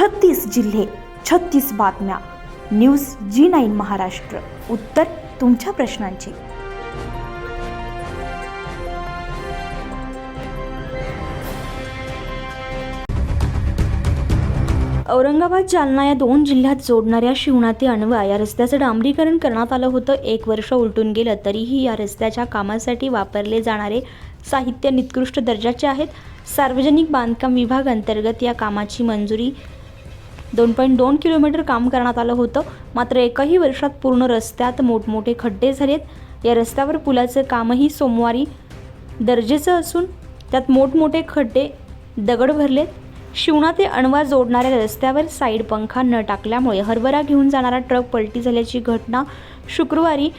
छत्तीस जिल्हे छत्तीस बातम्या. News G nine Maharashtra. उत्तर तुमच्या प्रश्नांची. औरंगाबाद जालना या दोन जिल्ह्यात जोडणाऱ्या शिवणा ते अणवा या रस्त्याचं डांबरीकरण करण्यात आलं होतं. एक वर्ष उलटून गेलं तरीही या रस्त्याच्या कामासाठी वापरले जाणारे साहित्य निकृष्ट दर्जाचे आहेत. सार्वजनिक बांधकाम विभाग अंतर्गत या कामाची मंजुरी दोन पॉईंट दोन किलोमीटर काम करण्यात आलं होतं. मात्र एकाही वर्षात पूर्ण रस्त्यात मोठमोठे खड्डे झालेत. या रस्त्यावर पुलाचं कामही सोमवारी दर्जेचं असून त्यात मोठमोठे खड्डे दगड भरलेत. शिवणा ते अणवा जोडणाऱ्या रस्त्यावर साईड पंखा न टाकल्यामुळे हरभरा घेऊन जाणारा ट्रक पलटी झाल्याची घटना शुक्रवारी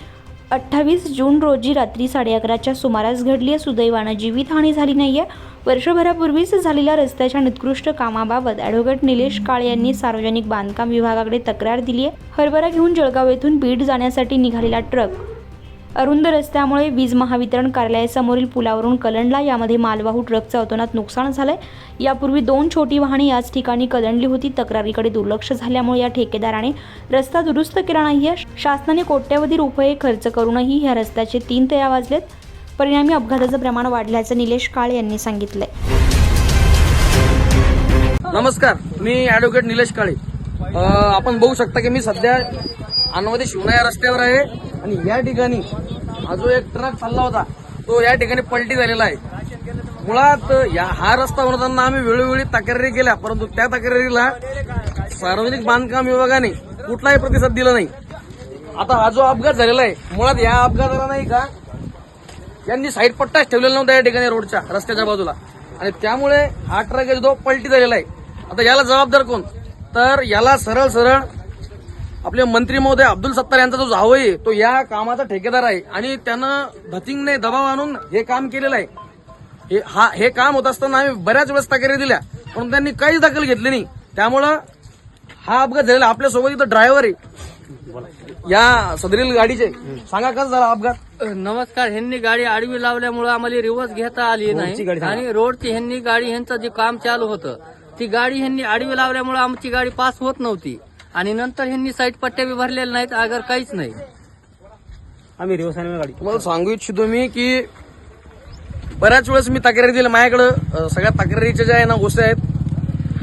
अठ्ठावीस जून रोजी रात्री साडे अकराच्या सुमारास घडली आहे सुदैवानं जीवितहानी झाली नाही आहे वर्षभरापूर्वीच झालेल्या रस्त्याच्या निकृष्ट कामाबाबत ॲडव्होकेट निलेश काळे यांनी सार्वजनिक बांधकाम विभागाकडे तक्रार दिली आहे हरभरा घेऊन जळगाव येथून बीड जाण्यासाठी निघालेला ट्रक अरुंद रस्त्यामुळे वीज महावितरण कार्यालयासमोरील पुलावरून कलंडला. यामध्ये मालवाहू ट्रकचं अतोनात नुकसान झालंय. यापूर्वी दोन छोटी वाहने याच ठिकाणी कलंडली होती. तक्रारीकडे दुर्लक्ष झाल्यामुळे या ठेकेदाराने रस्ता दुरुस्त केला नाहीये शासनाने कोट्यवधी रुपये खर्च करूनही ह्या रस्त्याचे तीन तया वाजलेत. परिणामी अपघाताचं प्रमाण वाढल्याचं निलेश काळे यांनी सांगितलंय. नमस्कार मी ऍडव्होकेट निलेश काळे. आपण बघू शकता की मी सध्या अनवधी शिवणा या रस्त्यावर आहे. आणि या ठिकाणी हा जो एक ट्रक चालला होता तो या ठिकाणी पलटी झालेला आहे. मुळात या हा रस्ता बनवताना आम्ही वेळोवेळी तक्रारी केल्या परंतु त्या तक्रारीला सार्वजनिक बांधकाम विभागाने कुठलाही प्रतिसाद दिला नाही. आता हा जो अपघात झालेला आहे मुळात या अपघाताला नाही का यांनी साईड पट्टाच ठेवलेला नव्हता या ठिकाणी रोडच्या रस्त्याच्या बाजूला. आणि त्यामुळे हा ट्रक जो पलटी झालेला आहे. आता याला जबाबदार कोण? तर याला सरळ सरळ आपले मंत्री महोदय अब्दुल सत्तार यांचा जो जावई आहे तो या कामाचा ठेकेदार आहे. आणि त्यानं धतिंगने दबाव आणून हे काम केलेलं आहे. हे हा हे काम होत असताना आम्ही बऱ्याच वेळेस तक्रारी दिल्या पण त्यांनी काहीच दखल घेतली नाही. त्यामुळं हा अपघात झालेला आपल्यासोबत इथं ड्रायव्हर आहे. या सदरील गाडीचे. सांगा कसं झाला अपघात? नमस्कार. ह्यांनी गाडी आडवी लावल्यामुळे आम्हाला रिवर्स घेता आली नाही. आणि रोडची ह्यांनी गाडी ह्यांचं जे काम चालू होतं ती गाडी ह्यांनी आडवी लावल्यामुळे आमची गाडी पास होत नव्हती. आणि नंतर ह्यांनी साईड पट्ट्या बी भरलेल्या नाहीत अगर काहीच नाही. आम्ही रिवर्साने गाडी. तुम्हाला सांगू इच्छितो मी की बऱ्याच वेळेस मी तक्रारी दिल्या माझ्याकडं अं, सगळ्या तक्रारीच्या ज्या आहे ना गोष्टी आहेत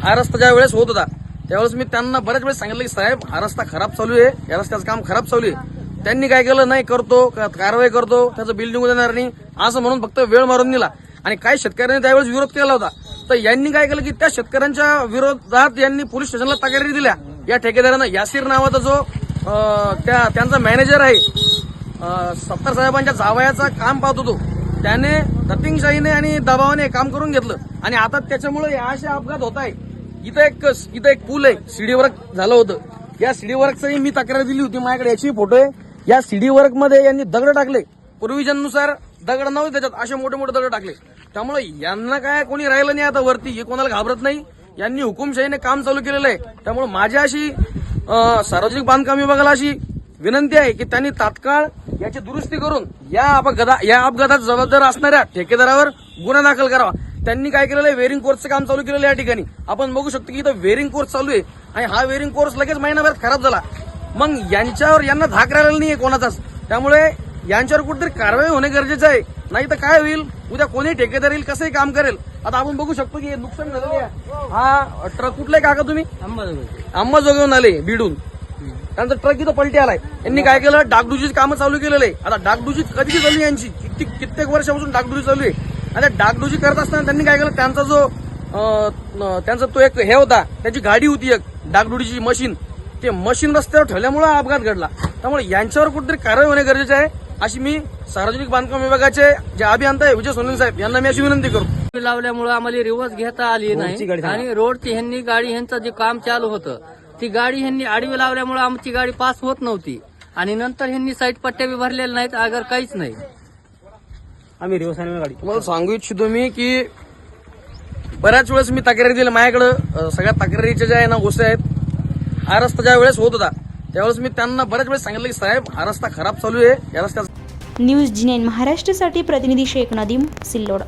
हा रस्ता ज्या वेळेस होत होता त्यावेळेस मी त्यांना बऱ्याच वेळेस सांगितलं की साहेब हा रस्ता खराब चालू आहे. या रस्त्याचं काम खराब चालू आहे. त्यांनी काय केलं? नाही करतो. का- कारवाई करतो. त्याचं बिल निघू देणार नाही. असं म्हणून फक्त वेळ मारून दिला. आणि काही शेतकऱ्यांनी त्यावेळेस विरोध केला होता. तर यांनी काय केलं की त्या शेतकऱ्यांच्या विरोधात यांनी पोलीस स्टेशनला तक्रारी दिल्या. या ठेकेदारानं यासीर नावाचा जो त्या त्यांचा मॅनेजर आहे अं, सत्तार साहेबांच्या जावयाचा काम पाहत होतो. त्याने दतिंगशाहीने आणि दबावाने काम करून घेतलं. आणि आता त्याच्यामुळे हे असे अपघात होत आहे इथं एक इथं एक पूल आहे सीडी वर्क झालं होतं. या सीडी वर्कचाही मी तक्रार दिली होती माझ्याकडे याची फोटो आहे. या सीडी वर्कमध्ये यांनी दगड टाकले. प्रोव्हिजननुसार दगड नव्हते त्याच्यात असे मोठे मोठे दगड टाकले. त्यामुळे यांना काय कोणी राहिलं नाही आता वरती हे कोणाला घाबरत नाही. यांनी हुकुमशाहीने काम चालू केलेलं आहे. त्यामुळे माझ्या अशी सार्वजनिक बांधकाम विभागाला अशी विनंती आहे की त्यांनी तात्काळ याची दुरुस्ती करून या अपघाता या अपघातात जबाबदार असणाऱ्या ठेकेदारावर गुन्हा दाखल करावा. त्यांनी काय केलेलं आहे? वेरिंग कोर्सचं काम चालू केलेलं आहे या ठिकाणी. आपण बघू शकतो की इथं वेरिंग कोर्स चालू आहे आणि हा वेरिंग कोर्स लगेच महिनाभरात खराब झाला. मग यांच्यावर यांना धाक राहिलेला आहे कोणाचाच. त्यामुळे यांच्यावर कुठेतरी कारवाई होणे गरजेचं आहे. नाही तर काय होईल? उद्या कोणी ठेकेदार येईल? कसंही काम करेल? आता आपण बघू शकतो की हे नुकसान झालेलं आहे. हा ट्रक कुठलाय काका तुम्ही? अंबाजोगावून आले भिडून त्यानंतर ट्रक इथं पलटी आलाय. यांनी काय केलं? डागडुजीची कामं चालू केलेलं आहे आता डागडुजी कधीची झाली यांची? कित्येक कित्येक वर्षापासून डागडुजी चालू आहे. आणि डागडुजी करत असताना त्यांनी काय केलं? त्यांचा जो त्यांचा तो एक हे होता. त्याची गाडी होती एक डागडुजीची मशीन. ते मशीन रस्त्यावर ठेवल्यामुळे अपघात घडला. त्यामुळे यांच्यावर कुठेतरी कारवाई होणे गरजेचे आहे. अशी मी सार्वजनिक बांधकाम विभागाचे जे अभियंता आहे विजय सोनल साहेब यांना मी अशी विनंती करतो. लावल्यामुळे आम्हाला रिवर्स घेता आली नाही. आणि रोडची ह्यांनी गाडी ह्यांचं जे काम चालू होतं ती गाडी ह्यांनी आडवी लावल्यामुळे आमची गाडी पास होत नव्हती. आणि नंतर ह्यांनी साईड पट्ट्या बी भरलेल्या नाहीत अगर काहीच नाही. आम्ही रिवर्साने गाडी तुम्हाला सांगू इच्छितो मी की बऱ्याच वेळेस मी तक्रारी दिल्या माझ्याकडं सगळ्या तक्रारीच्या ज्या ना गोष्टी आहेत हा रस्ता ज्या वेळेस होत होता त्यावेळेस मी त्यांना बऱ्याच वेळेस सांगितलं की साहेब हा रस्ता खराब चालू आहे. या रस्त्याचा न्यूज जी नाईन महाराष्ट्रासाठी प्रतिनिधी शेख नदीम सिल्लोड.